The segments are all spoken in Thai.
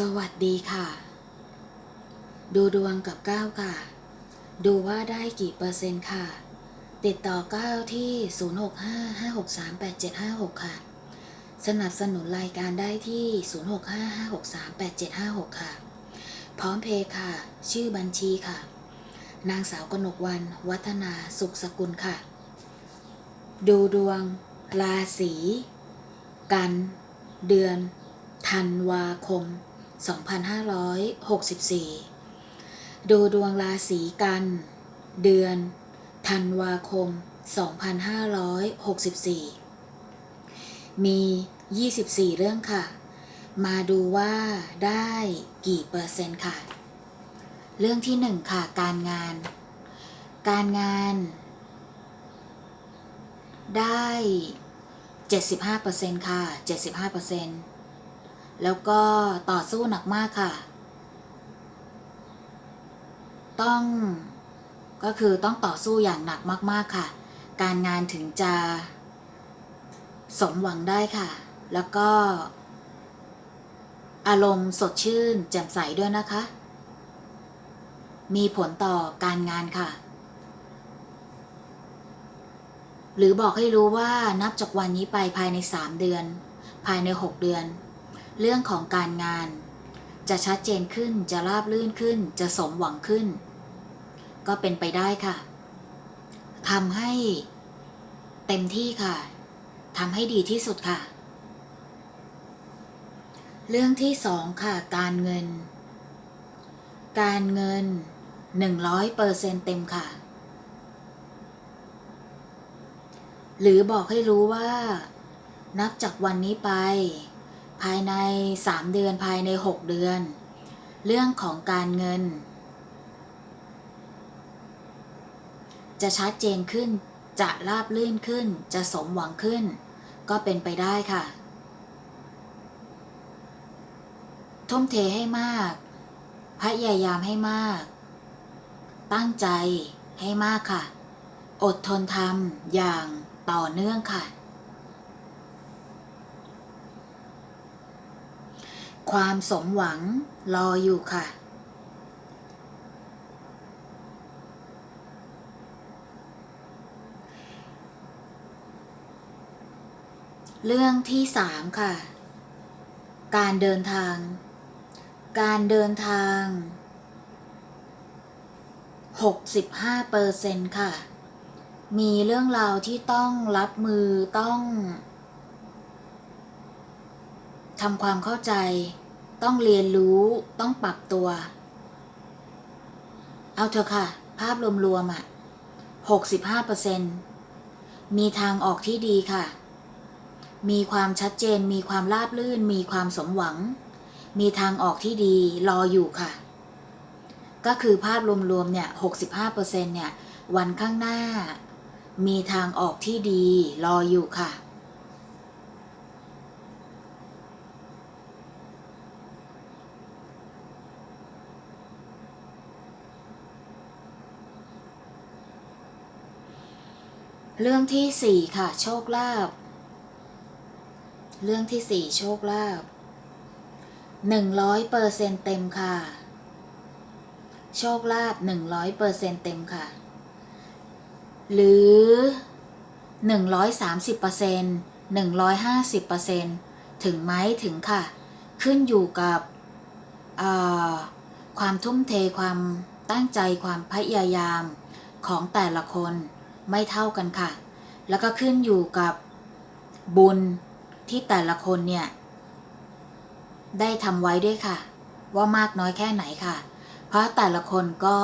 สวัสดีค่ะ ดูดวงกับก้าวค่ะ ดูว่าได้กี่เปอร์เซ็นต์ค่ะ ติดต่อก้าวที่ 0655638756 ค่ะ สนับสนุนรายการได้ที่ 0655638756 ค่ะ พร้อมเพย์ค่ะ ชื่อบัญชีค่ะ นางสาวกนกวัน วัฒนาสุขสกุลค่ะ ดูดวง ราศี กัน เดือนธันวาคม 2564 ดูดวงราศีกัน เดือน ธันวาคม 2564 มี 24 เรื่องค่ะ มาดูว่าได้กี่เปอร์เซ็นต์ค่ะ เรื่องที่หนึ่งค่ะ การงาน การงาน ได้ 75%ค่ะ 75% แล้วก็ต่อสู้หนักมากค่ะ ต้องก็คือต้องต่อสู้อย่างหนักมาก ๆ ค่ะ การงานถึงจะสมหวังได้ค่ะ แล้วก็ อารมณ์สดชื่น แจ่มใสด้วยนะคะ มีผลต่อการงานค่ะ หรือบอกให้รู้ว่านับจากวันนี้ไปภายใน 3 เดือน ภายใน 6 เดือน เรื่องของการงาน จะชัดเจนขึ้นจะราบลื่นขึ้น จะสมหวังขึ้น ก็เป็นไปได้ค่ะทำให้เต็มที่ค่ะทำให้ดีที่สุดค่ะ เรื่องที่สองค่ะ การเงิน การเงิน 100%เต็มค่ะ หรือบอกให้รู้ว่า นับจากวันนี้ไป ภายใน 3 เดือนภายใน 6 เดือน เรื่องของการเงิน จะชัดเจนขึ้นจะราบลื่นขึ้น จะสมหวังขึ้น ก็เป็นไปได้ค่ะ ทุ่มเทให้มาก พยายามให้มาก ตั้งใจให้มากค่ะ อดทนทำอย่างต่อเนื่องค่ะ ความสมหวังรออยู่ค่ะ เรื่องที่สามค่ะ การเดินทาง การเดินทาง 65เปอร์เซ็นค่ะ มีเรื่องราวที่ต้องรับมือต้อง ทำความเข้าใจ ต้องเรียนรู้ต้องปรับตัว เอาเถอะค่ะ ภาพรวมๆอะ่ะ65%มีทางออกที่ดีค่ะ มีความชัดเจน มีความราบรื่น มีความสมหวัง มีทางออกที่ดีรออยู่ค่ะ ก็คือภาพรวมๆเนี่ย 65%เนี่ย วันข้างหน้า มีทางออกที่ดีรออยู่ค่ะ เรื่องที่สี่ค่ะ โชคลาภเรื่องที่สี่โชคลาภหนึ่งร้อยเปอร์เซ็นเต็มค่ะ โชคลาภหนึ่งร้อยเปอร์เซ็นเต็มค่ะ หรือหนึ่งร้อยสามสิบเปอร์เซ็นหนึ่งร้อยห้าสิบเปอร์เซ็นถึงไหมถึงค่ะ ขึ้นอยู่กับความทุ่มเทความตั้งใจความพยายามของแต่ละคน ไม่เท่ากันค่ะ แล้วก็ขึ้นอยู่กับบุญที่แต่ละคนเนี่ย ได้ทำไว้ด้วยค่ะ ว่ามากน้อยแค่ไหนค่ะ เพราะแต่ละคนก็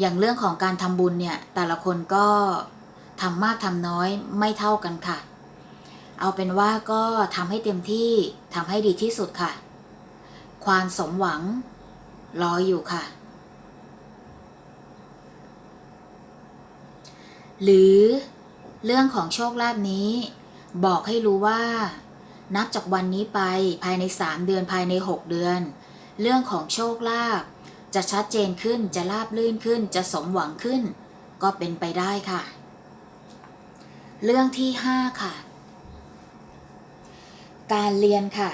อย่างเรื่องของการทำบุญเนี่ย แต่ละคนก็ทำมากทำน้อยไม่เท่ากันค่ะ เอาเป็นว่าก็ทำให้เต็มที่ทำให้ดีที่สุดค่ะ ความสมหวังรออยู่ค่ะ หรือเรื่องของโชคลาภนี้ บอกให้รู้ว่า นับจากวันนี้ไปภายใน 3 เดือนภายใน 6 เดือน เรื่องของโชคลาภจะชัดเจนขึ้นจะราบลื่นขึ้นจะสมหวังขึ้น ก็เป็นไปได้ค่ะ เรื่องที่ 5 ค่ะ การเรียนค่ะ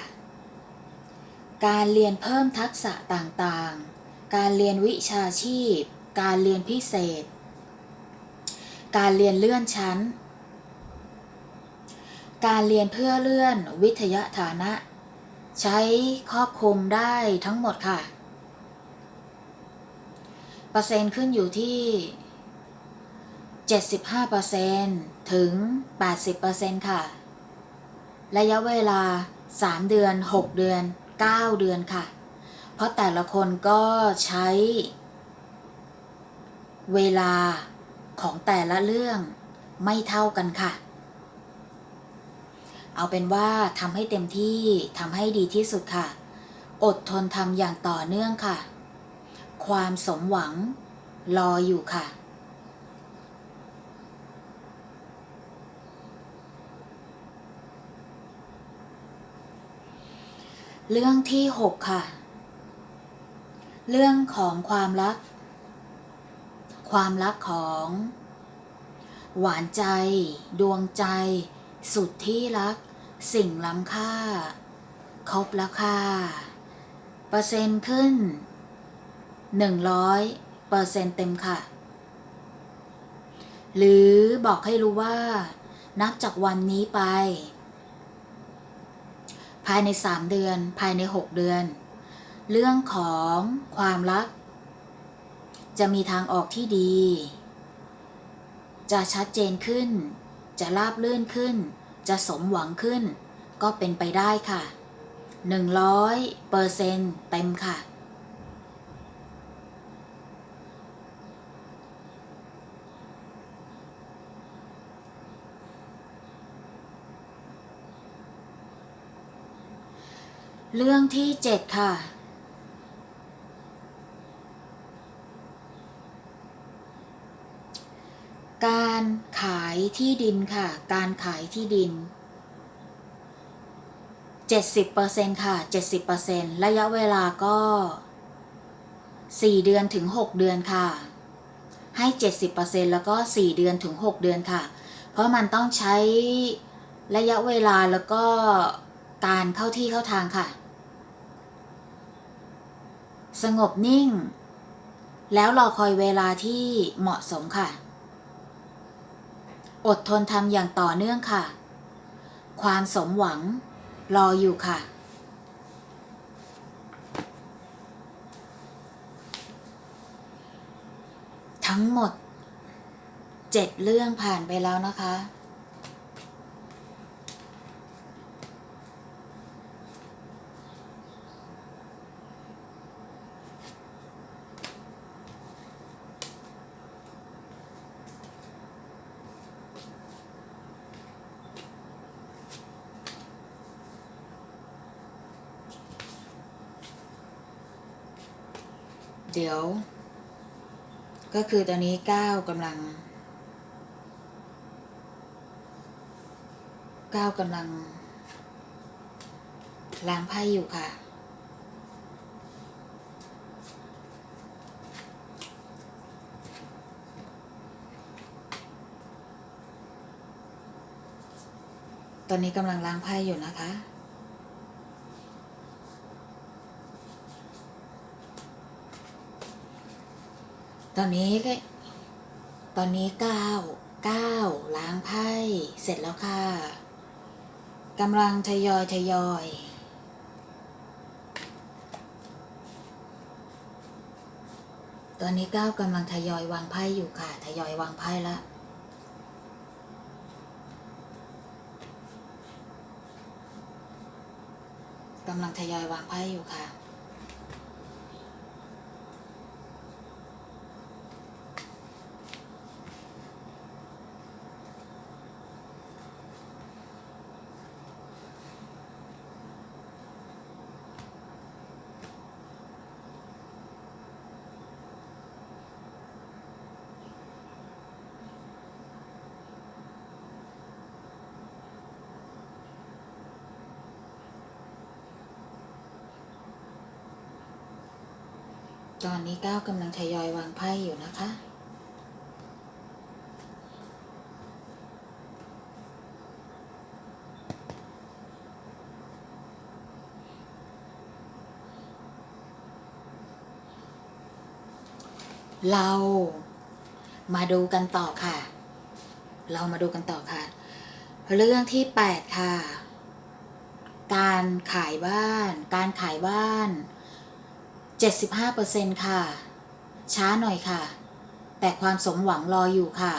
การเรียนเพิ่มทักษะต่างๆ การเรียนวิชาชีพ การเรียนพิเศษ การเรียนเลื่อนชั้น การเรียนเพื่อเลื่อนวิทยาฐานะ ใช้ครอบคลุมได้ทั้งหมดค่ะ เปอร์เซ็นต์ขึ้นอยู่ที่ 75%ถึง 80%ค่ะ ระยะเวลา 3 เดือน 6 เดือน 9 เดือนค่ะ เพราะแต่ละคนก็ใช้ เวลา ของแต่ละเรื่องไม่เท่ากันค่ะ เอาเป็นว่าทำให้เต็มที่ทำให้ดีที่สุดค่ะ อดทนทำอย่างต่อเนื่องค่ะ ความสมหวังรออยู่ค่ะเรื่องที่หกค่ะ เรื่องของความรัก ความรักของ หวานใจ ดวงใจ สุดที่รัก สิ่งล้ำค่า ครบแล้วค่ะ เปอร์เซ็นต์ขึ้นหนึ่งร้อยเปอร์เซ็นต์เต็มค่ะ หรือบอกให้รู้ว่า นับจากวันนี้ไป ภายใน 3 เดือน ภายใน 6 เดือน เรื่องของความรัก จะมีทางออกที่ดี จะชัดเจนขึ้น จะราบลื่นขึ้น จะสมหวังขึ้น ก็เป็นไปได้ค่ะ100เปอร์เซ็นเต็มค่ะ เรื่องที่เจ็ดค่ะ การขายที่ดินค่ะ การขายที่ดิน 70%ค่ะ 70%ระยะเวลาก็ 4 เดือนถึง 6 เดือนค่ะ ให้ 70%แล้วก็ 4 เดือนถึง 6 เดือนค่ะ เพราะมันต้องใช้ระยะเวลาแล้วก็การเข้าที่เข้าทางค่ะ สงบนิ่ง แล้วรอคอยเวลาที่เหมาะสมค่ะ อดทนทำอย่างต่อเนื่องค่ะ ความสมหวังรออยู่ค่ะ ทั้งหมดเจ็ดเรื่องผ่านไปแล้วนะคะ เดี๋ยว ก็คือตอนนี้ก้าวกำลังก้าวกำลังล้างไพ่อยู่ค่ะ ตอนนี้กำลังล้างไพ่อยู่นะคะ ตอนนี้ก็ตอนนี้เก้าเก้าล้างไพ่เสร็จแล้วค่ะกำลังทยอยทยอยตอนนี้ก้าวกำลังทยอยวางไพ่อยู่ค่ะ ทยอยวางไพ่ละกำลังทยอยวางไพ่อยู่ค่ะ ตอนนี้ก้าวกำลังทยอยวางไพ่อยู่นะคะ เรามาดูกันต่อค่ะ เรามาดูกันต่อค่ะ เรื่องที่ 8 ค่ะ การขายบ้าน การขายบ้านาน 75%ค่ะ ช้าหน่อยค่ะ แต่ความสมหวังรออยู่ค่ะ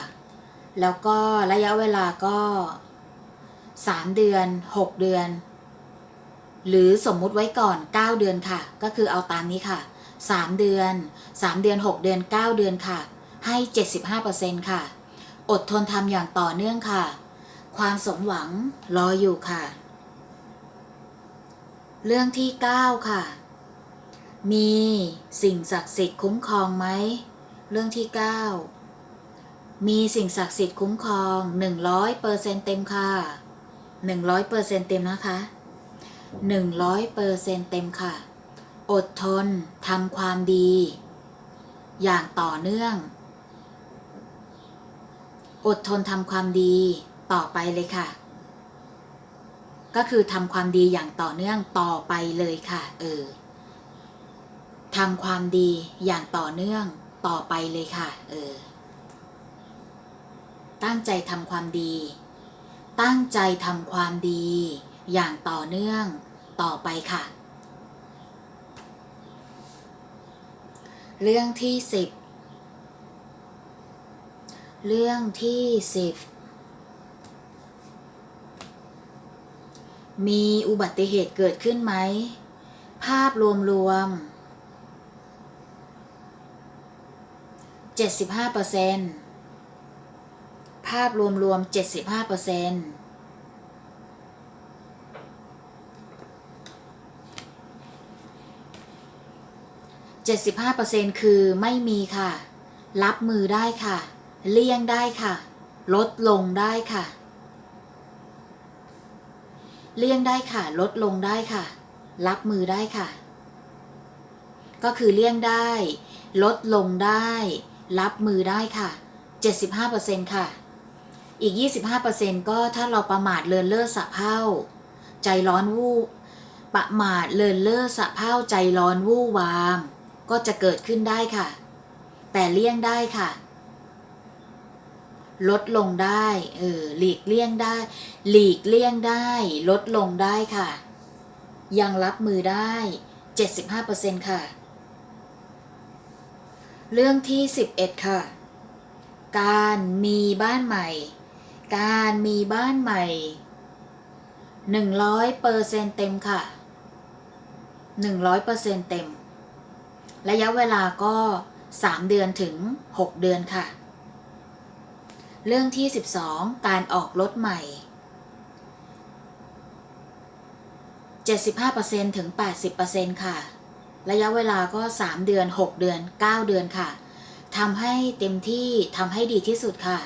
แล้วก็ระยะเวลาก็ 3 เดือน 6 เดือน หรือสมมุติไว้ก่อน 9 เดือนค่ะ ก็คือเอาตามนี้ค่ะ 3 เดือน 3 เดือน 6 เดือน 9 เดือนค่ะ ให้ 75%ค่ะ อดทนทำอย่างต่อเนื่องค่ะ ความสมหวังรออยู่ค่ะ เรื่องที่ 9 ค่ะ มีสิ่งศักดิ์สิทธิ์คุ้มครองไหม เรื่องที่ 9 มีสิ่งศักดิ์สิทธิ์คุ้มครอง 100%เซ็นเต็มค่ะ 100%เซ็นเต็มนะคะ 100%เต็มค่ะ อดทนทำความดี อย่างต่อเนื่อง อดทนทำความดีต่อไปเลยค่ะ ก็คือทำความดีอย่างต่อเนื่องต่อไปเลยค่ะ เออ ทำความดีอย่างต่อเนื่องต่อไปเลยค่ะ เออ ตั้งใจทำความดี ตั้งใจทำความดี อย่างต่อเนื่องต่อไปค่ะ เรื่องที่สิบเรื่องที่สิบมีอุบัติเหตุเกิดขึ้นไหม ภาพรวมรวม 75%ภาพรวมรวม 75%75% คือไม่มีค่ะ รับมือได้ค่ะ เลี่ยงได้ค่ะ ลดลงได้ค่ะ เลี่ยงได้ค่ะ ลดลงได้ค่ะ รับมือได้ค่ะ ก็คือเลี่ยงได้ ลดลงได้ รับมือได้ค่ะ 75%ค่ะ อีก 25%ก็ถ้าเราประมาทเลินเล่อสะเพร่าใจร้อนวูบประมาทเลินเล่อสะเพร่าใจร้อนวู่วาม ก็จะเกิดขึ้นได้ค่ะ แต่เลี่ยงได้ค่ะ ลดลงได้เออหลีกเลี่ยงได้ หลีกเลี่ยงได้ ลดลงได้ค่ะ ยังรับมือได้ 75%ค่ะ เรื่องที่ 11 ค่ะ การมีบ้านใหม่ การมีบ้านใหม่ 100%เซ็นเต็มค่ะ 100%เต็ม ระยะเวลาก็ 3 เดือนถึง 6 เดือนค่ะ เรื่องที่ 12 การออกรถใหม่ 75%ถึง 80%ค่ะ ระยะเวลาก็ 3 เดือน 6 เดือน 9 เดือนค่ะทำให้เต็มที่ทำให้ดีที่สุดค่ะ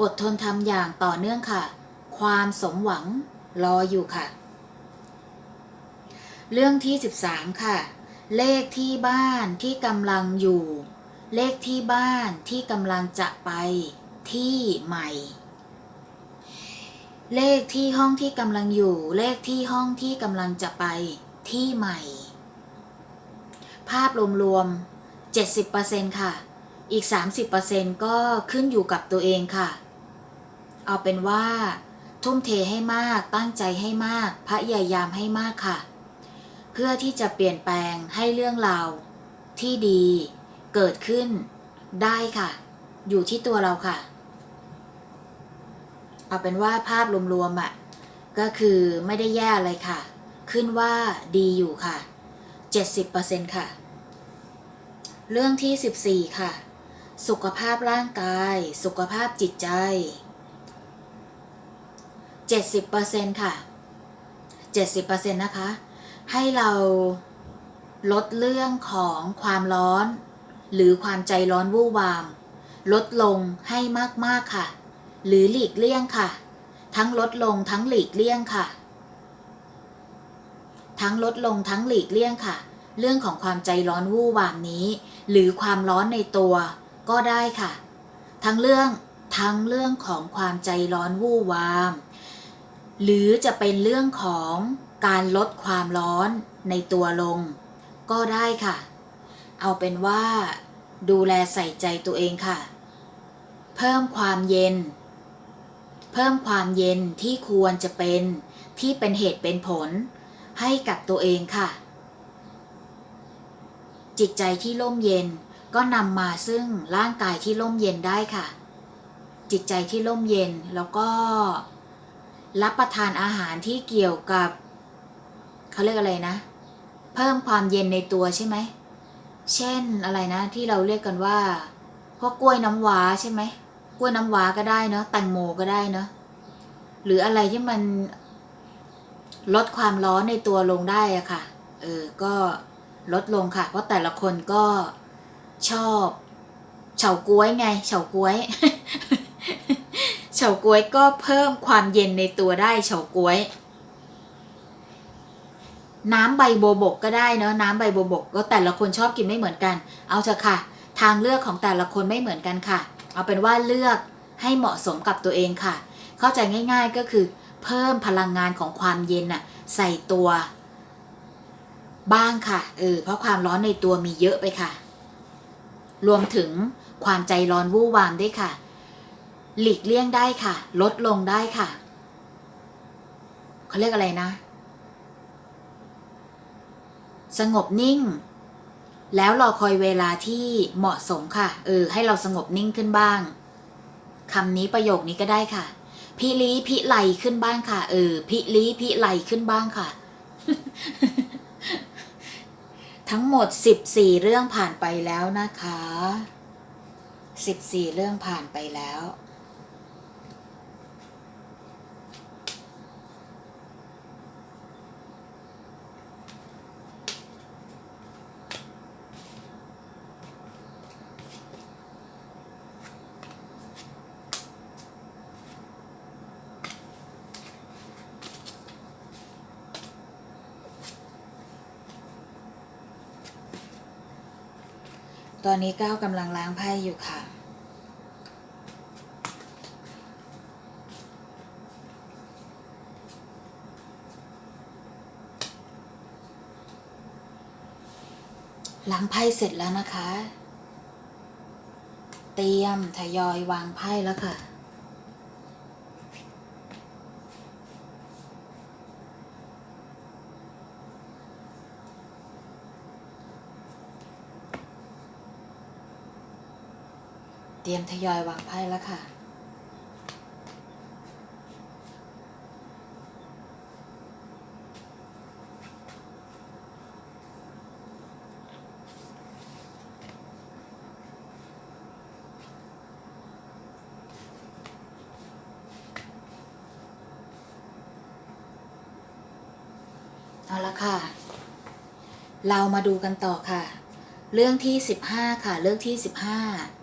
อดทนทำอย่างต่อเนื่องค่ะ ความสมหวังรออยู่ค่ะ เรื่องที่ 13 ค่ะ เลขที่บ้านที่กำลังอยู่ เลขที่บ้านที่กำลังจะไปที่ใหม่ เลขที่ห้องที่กำลังอยู่ เลขที่ห้องที่กำลังจะไปที่ใหม่ ภาพรวมๆ 70%ค่ะ อีก 30%ก็ขึ้นอยู่กับตัวเองค่ะ เอาเป็นว่า ทุ่มเทให้มาก ตั้งใจให้มาก พยายามให้มากค่ะ เพื่อที่จะเปลี่ยนแปลงให้เรื่องราวที่ดีเกิดขึ้นได้ค่ะ อยู่ที่ตัวเราค่ะ เอาเป็นว่าภาพรวมๆอะก็คือไม่ได้แย่อะไรค่ะ ขึ้นว่าดีอยู่ค่ะ 70%ค่ะ เรื่องที่ 14 ค่ะ สุขภาพร่างกาย สุขภาพจิตใจ 70%ค่ะ 70%นะคะ ให้เราลดเรื่องของความร้อน หรือความใจร้อนวู่วาม ลดลงให้มากๆค่ะ หรือหลีกเลี่ยงค่ะ ทั้งลดลงทั้งหลีกเลี่ยงค่ะ ทั้งลดลงทั้งหลีกเลี่ยงค่ะ เรื่องของความใจร้อนวู่วามนี้ หรือความร้อนในตัวก็ได้ค่ะ ทั้งเรื่องทั้งเรื่องของความใจร้อนวู่วาม หรือจะเป็นเรื่องของการลดความร้อนในตัวลง ก็ได้ค่ะ เอาเป็นว่าดูแลใส่ใจตัวเองค่ะ เพิ่มความเย็น เพิ่มความเย็นที่ควรจะเป็นที่เป็นเหตุเป็นผล ให้กับตัวเองค่ะ จิตใจที่ร่มเย็นก็นำมาซึ่งร่างกายที่ร่มเย็นได้ค่ะ จิตใจที่ร่มเย็นแล้วก็รับประทานอาหารที่เกี่ยวกับเขาเรียกอะไรนะ เพิ่มความเย็นในตัวใช่ไหม เช่นอะไรนะ ที่เราเรียกกันว่าพวกกล้วยน้ำว้าใช่ไหมกล้วยน้ำว้าก็ได้เนาะแตงโมก็ได้เนาะหรืออะไรที่มัน ลดความร้อนในตัวลงได้อะค่ะ เออ ก็ลดลงค่ะ เพราะแต่ละคนก็ชอบเฉาก๊วยไงเฉาก๊วยเฉาก๊วยก็เพิ่มความเย็นในตัวได้เฉาก๊วย น้ำใบโบบกก็ได้เนอะน้ำใบโบบกก็แต่ละคนชอบกินไม่เหมือนกัน เอาเถอะค่ะ ทางเลือกของแต่ละคนไม่เหมือนกันค่ะ เอาเป็นว่าเลือกให้เหมาะสมกับตัวเองค่ะ เข้าใจง่าย ๆก็คือ เพิ่มพลังงานของความเย็นน่ะใส่ตัว บ้างค่ะเออเพราะความร้อนในตัวมีเยอะไปค่ะ รวมถึงความใจร้อนวู่วามด้วยค่ะ หลีกเลี่ยงได้ค่ะ ลดลงได้ค่ะเขาเรียกอะไรนะ สงบนิ่ง แล้วรอคอยเวลาที่เหมาะสมค่ะ เออ ให้เราสงบนิ่งขึ้นบ้างคำนี้ประโยคนี้ก็ได้ค่ะ พิลีพิไลขึ้นบ้างค่ะ เออ พิลีพิไลขึ้นบ้างค่ะ ทั้งหมด14เรื่องผ่านไปแล้วนะคะ14เรื่องผ่านไปแล้ว อนนี้ก้าวกำลังล้างไพ่อยู่ค่ะ ล้างไพ่เสร็จแล้วนะคะ เตรียมทยอยวางไพ่แล้วค่ะ เตรียมทยอยวางไพ่แล้วค่ะ เอาละค่ะ เรามาดูกันต่อค่ะ เรื่องที่ 15 ค่ะ เรื่องที่ 15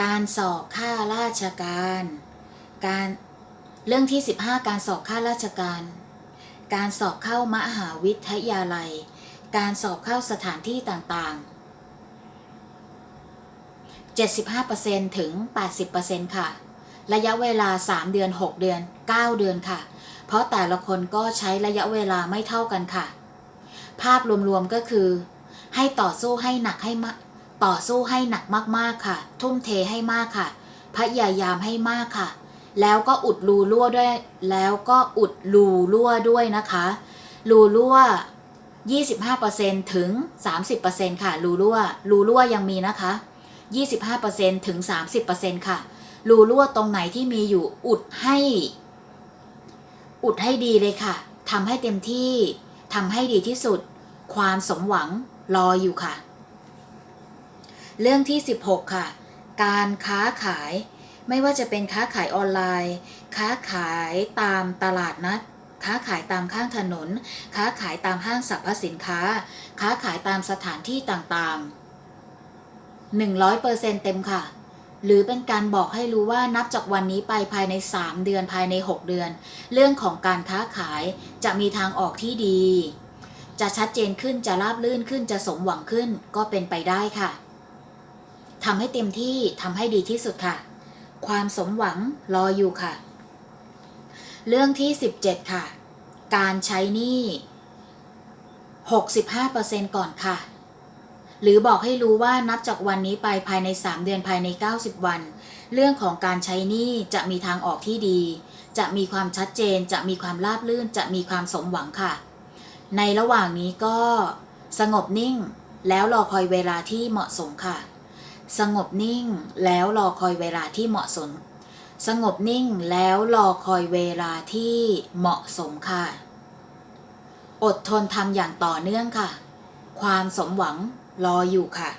การสอบข้าราชการ การเรื่องที่ 15 การสอบข้าราชการ การสอบเข้ามหาวิทยาลัย การสอบเข้าสถานที่ต่างๆ 75%ถึง 80%ค่ะ ระยะเวลา 3 เดือน 6 เดือน 9 เดือนค่ะ เพราะแต่ละคนก็ใช้ระยะเวลาไม่เท่ากันค่ะ ภาพรวมๆก็คือ ให้ต่อสู้ให้หนักให้ ต่อสู้ให้หนักมากๆค่ะ ทุ่มเทให้มากค่ะ พยายามให้มากค่ะ แล้วก็อุดรูรั่วด้วย แล้วก็อุดรูรั่วด้วยนะคะ รูรั่ว 25%ถึง 30%ค่ะ รูรั่ว รูรั่วยังมีนะคะ 25%ถึง 30%ค่ะ รูรั่วตรงไหนที่มีอยู่อุดให้ อุดให้ดีเลยค่ะทำให้เต็มที่ทำให้ดีที่สุด ความสมหวังรออยู่ค่ะ เรื่องที่ 16 ค่ะ การค้าขาย ไม่ว่าจะเป็นค้าขายออนไลน์ ค้าขายตามตลาดนัด ค้าขายตามข้างถนน ค้าขายตามห้างสรรพสินค้า ค้าขายตามสถานที่ต่างๆ 100%เต็มค่ะหรือเป็นการบอกให้รู้ว่านับจากวันนี้ไปภายใน 3 เดือนภายใน 6 เดือน เรื่องของการค้าขายจะมีทางออกที่ดี จะชัดเจนขึ้นจะราบลื่นขึ้นจะสมหวังขึ้นก็เป็นไปได้ค่ะ ทำให้เต็มที่ทำให้ดีที่สุดค่ะ ความสมหวังรออยู่ค่ะ เรื่องที่ 17 ค่ะ การใช้หนี้65%ก่อนค่ะ หรือบอกให้รู้ว่านับจากวันนี้ไปภายใน 3 เดือนภายใน 90 วัน เรื่องของการใช้หนี้จะมีทางออกที่ดี จะมีความชัดเจน จะมีความราบรื่น จะมีความสมหวังค่ะ ในระหว่างนี้ก็สงบนิ่ง แล้วรอคอยเวลาที่เหมาะสมค่ะ สงบนิ่งแล้วรอคอยเวลาที่เหมาะสม สงบนิ่งแล้วรอคอยเวลาที่เหมาะสมค่ะ อดทนทำอย่างต่อเนื่องค่ะ ความสมหวังรออยู่ค่ะ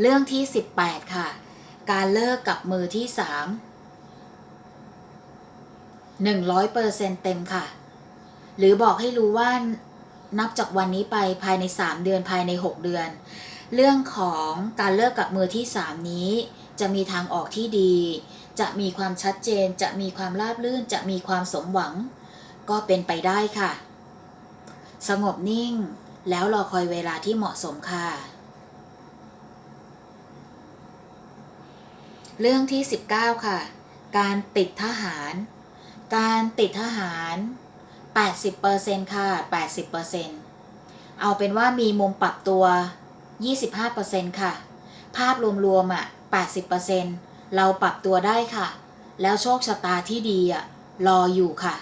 เรื่องที่ 18 ค่ะ การเลิกกับมือที่ 3 100%เต็มค่ะ หรือบอกให้รู้ว่านับจากวันนี้ไปภายใน 3 เดือนภายใน 6 เดือน เรื่องของการเลิกกับมือที่ 3 นี้ จะมีทางออกที่ดี จะมีความชัดเจน จะมีความราบรื่น จะมีความสมหวัง ก็เป็นไปได้ค่ะ สงบนิ่ง แล้วรอคอยเวลาที่เหมาะสมค่ะ เรื่องที่ 19 ค่ะ การติดทหาร การติดทหาร 80%ค่ะ 80%เอาเป็นว่ามีมุมปรับตัว 25%ค่ะ ภาพรวมๆอะ80%เราปรับตัวได้ค่ะ แล้วโชคชะตาที่ดีอะรออยู่ค่ะ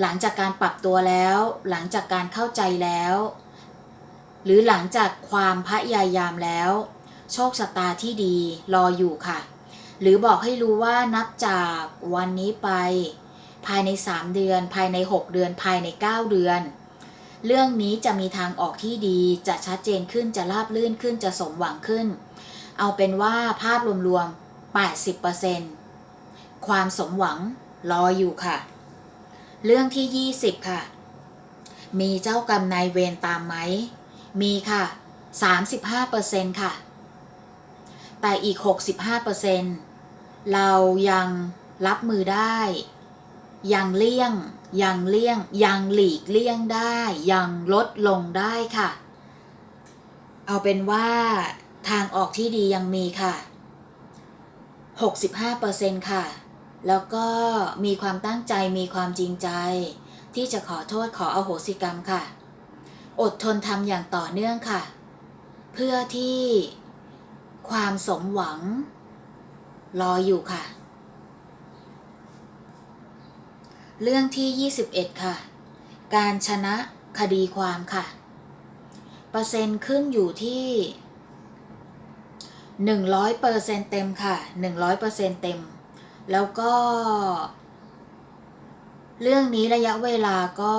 หลังจากการปรับตัวแล้ว หลังจากการเข้าใจแล้ว หรือหลังจากความพยายามแล้ว โชคชะตาที่ดีรออยู่ค่ะ หรือบอกให้รู้ว่านับจากวันนี้ไป ภายใน 3 เดือน ภายใน 6 เดือน ภายใน 9 เดือน เรื่องนี้จะมีทางออกที่ดีจะชัดเจนขึ้นจะราบลื่นขึ้นจะสมหวังขึ้น เอาเป็นว่าภาพรวมๆ 80%ความสมหวังรออยู่ค่ะ เรื่องที่ 20 ค่ะ มีเจ้ากรรมนายเวรตามไหม มีค่ะ 35%ค่ะ แต่อีก 65%เรายังรับมือได้ ยังเลี่ยง ยังเลี่ยงยังหลีกเลี่ยงได้ ยังลดลงได้ค่ะ เอาเป็นว่าทางออกที่ดียังมีค่ะ 65%ค่ะ แล้วก็มีความตั้งใจมีความจริงใจ ที่จะขอโทษขออโหสิกรรมค่ะ อดทนทำอย่างต่อเนื่องค่ะ เพื่อที่ความสมหวัง รออยู่ค่ะ เรื่องที่ 21 ค่ะ การชนะคดีความค่ะ เปอร์เซ็นต์ขึ้นอยู่ที่ 100เปอร์เซ็นต์เต็มค่ะ 100เปอร์เซ็นต์เต็ม แล้วก็ เรื่องนี้ระยะเวลาก็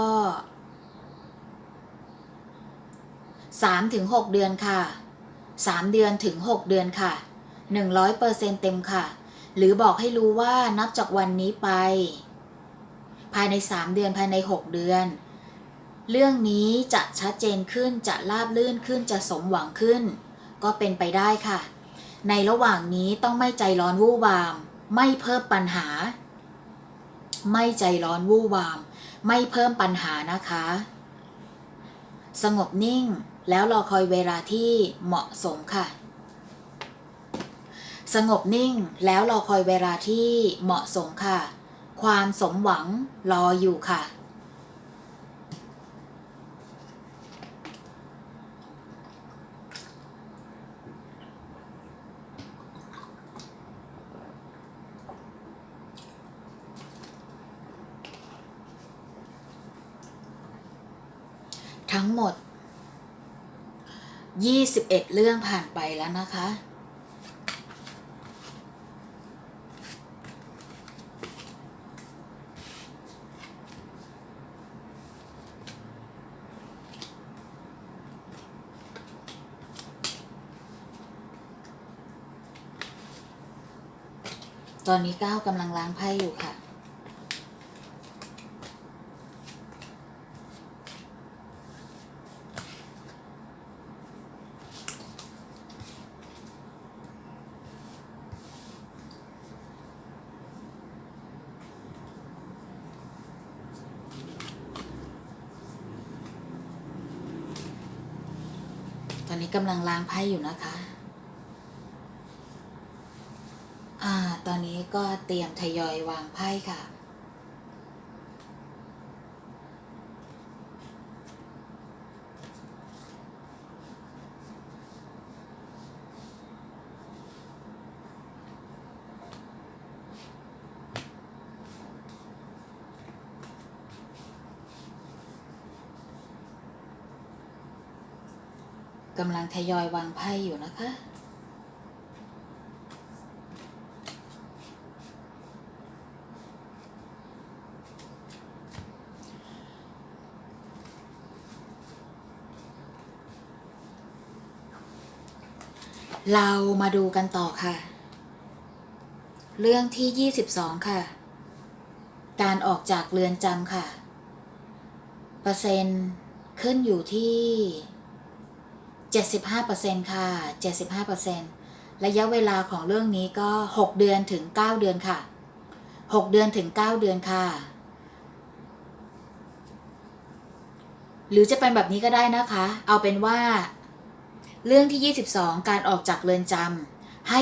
3-6เดือนค่ะ 3 เดือนถึง 6 เดือนค่ะ 100เปอร์เซ็นต์เต็มค่ะ หรือบอกให้รู้ว่านับจากวันนี้ไป ภายใน 3 เดือนภายใน 6 เดือน เรื่องนี้จะชัดเจนขึ้นจะราบลื่นขึ้นจะสมหวังขึ้น ก็เป็นไปได้ค่ะ ในระหว่างนี้ต้องไม่ใจร้อนวู่วาม ไม่เพิ่มปัญหา ไม่ใจร้อนวู่วาม ไม่เพิ่มปัญหานะคะ สงบนิ่งแล้วรอคอยเวลาที่เหมาะสมค่ะ สงบนิ่งแล้วรอคอยเวลาที่เหมาะสมค่ะ ความสมหวังรออยู่ค่ะ ทั้งหมด 21 เรื่องผ่านไปแล้วนะคะ ตอนนี้ก้าวกำลังล้างไพ่อยู่ค่ะ ตอนนี้กำลังล้างไพ่อยู่นะคะ ก็เตรียมทยอยวางไพ่ค่ะ กำลังทยอยวางไพ่อยู่นะคะ เรามาดูกันต่อค่ะ เรื่องที่ 22 ค่ะ การออกจากเรือนจำค่ะ เปอร์เซ็นต์ขึ้นอยู่ที่ 75%ค่ะ 75%ระยะเวลาของเรื่องนี้ก็ 6 เดือนถึง 9 เดือนค่ะ 6 เดือนถึง 9 เดือนค่ะ หรือจะเป็นแบบนี้ก็ได้นะคะ เอาเป็นว่า เรื่องที่ 22 การออกจากเรือนจำให้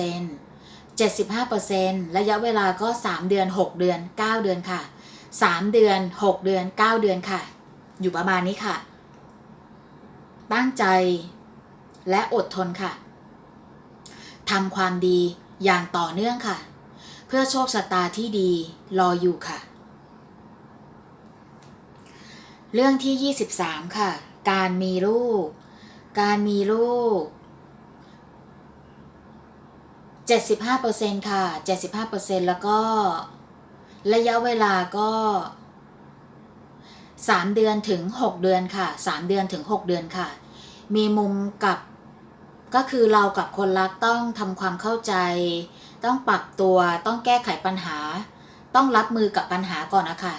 75% 75%ระยะเวลาก็ 3 เดือน 6 เดือน 9 เดือนค่ะ 3 เดือน 6 เดือน 9 เดือนค่ะ อยู่ประมาณนี้ค่ะ ตั้งใจและอดทนค่ะทำความดีอย่างต่อเนื่องค่ะ เพื่อโชคชะตาที่ดีรออยู่ค่ะ เรื่องที่ 23 ค่ะ การมีลูก การมีลูก 75%ค่ะ 75%แล้วก็ระยะเวลาก็ 3 เดือนถึง 6 เดือนค่ะ 3 เดือนถึง 6 เดือนค่ะ มีมุมกับก็คือเรากับคนรักต้องทำความเข้าใจ ต้องปรับตัวต้องแก้ไขปัญหา ต้องรับมือกับปัญหาก่อนนะคะ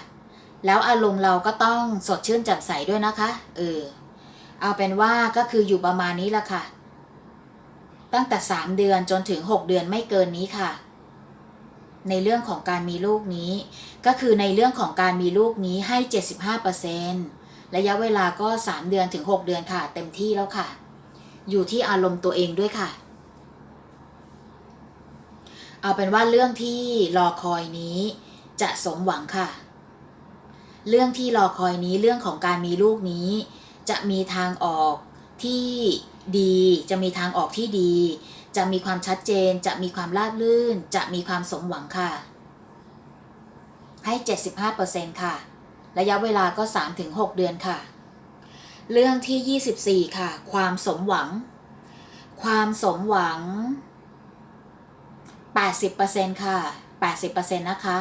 แล้วอารมณ์เราก็ต้องสดชื่นแจ่มใสด้วยนะคะ เออ เอาเป็นว่าก็คืออยู่ประมาณนี้ละค่ะ ตั้งแต่ 3 เดือนจนถึง 6 เดือนไม่เกินนี้ค่ะ ในเรื่องของการมีลูกนี้ ก็คือในเรื่องของการมีลูกนี้ให้ 75%ระยะเวลาก็ 3 เดือนถึง 6 เดือนค่ะ เต็มที่แล้วค่ะ อยู่ที่อารมณ์ตัวเองด้วยค่ะ เอาเป็นว่าเรื่องที่รอคอยนี้จะสมหวังค่ะ เรื่องที่รอคอยนี้เรื่องของการมีลูกนี้ จะมีทางออกที่ดี จะมีทางออกที่ดี จะมีความชัดเจน จะมีความราบรื่น จะมีความสมหวังค่ะ ให้ 75%ค่ะ ระยะเวลาก็ 3-6 เดือนค่ะ เรื่องที่ 24 ค่ะ ความสมหวัง ความสมหวัง 80%ค่ะ 80%นะคะ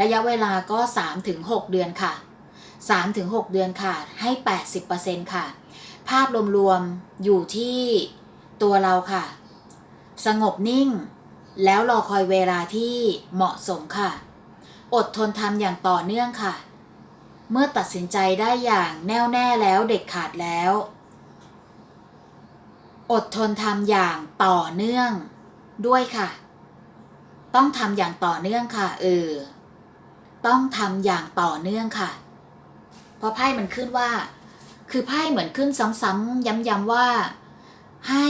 ระยะเวลาก็ 3-6 เดือนค่ะ 3-6 เดือนค่ะ ให้ 80%ค่ะ ภาพรวมๆ อยู่ที่ตัวเราค่ะ สงบนิ่ง แล้วรอคอยเวลาที่เหมาะสมค่ะ อดทนทำอย่างต่อเนื่องค่ะ เมื่อตัดสินใจได้อย่างแน่วแน่แล้วเด็ดขาดแล้ว อดทนทำอย่างต่อเนื่องด้วยค่ะ ต้องทำอย่างต่อเนื่องค่ะ เออ ต้องทำอย่างต่อเนื่องค่ะ เพราะไพ่มันขึ้นว่า คือไพ่เหมือนขึ้นซ้ำๆย้ำๆว่า ให้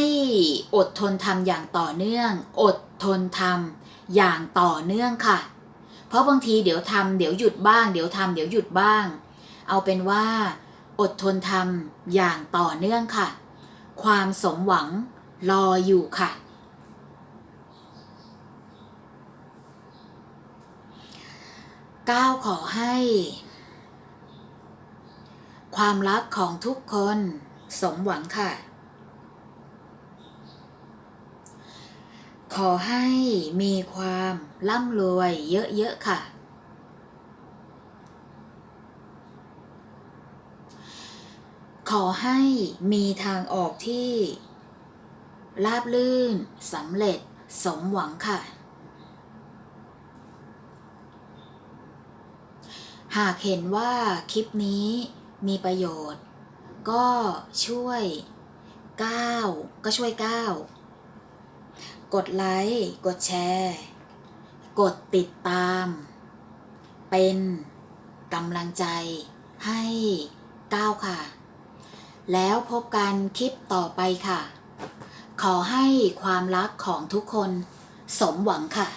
อดทนทำอย่างต่อเนื่อง อดทนทำอย่างต่อเนื่องค่ะ เพราะบางทีเดี๋ยวทำเดี๋ยวหยุดบ้าง เดี๋ยวทำเดี๋ยวหยุดบ้าง เอาเป็นว่า อดทนทำอย่างต่อเนื่องค่ะ ความสมหวังรออยู่ค่ะก้าวขอให้ ความรักของทุกคนสมหวังค่ะ ขอให้มีความร่ำรวยเยอะ ๆ ค่ะ ขอให้มีทางออกที่ราบลื่นสำเร็จสมหวังค่ะ หากเห็นว่าคลิปนี้ มีประโยชน์ ก็ช่วยก้าวก็ช่วยก้าวกดไลค์กดแชร์ กดติดตาม เป็นกำลังใจให้ก้าวค่ะ แล้วพบกันคลิปต่อไปค่ะ ขอให้ความรักของทุกคนสมหวังค่ะ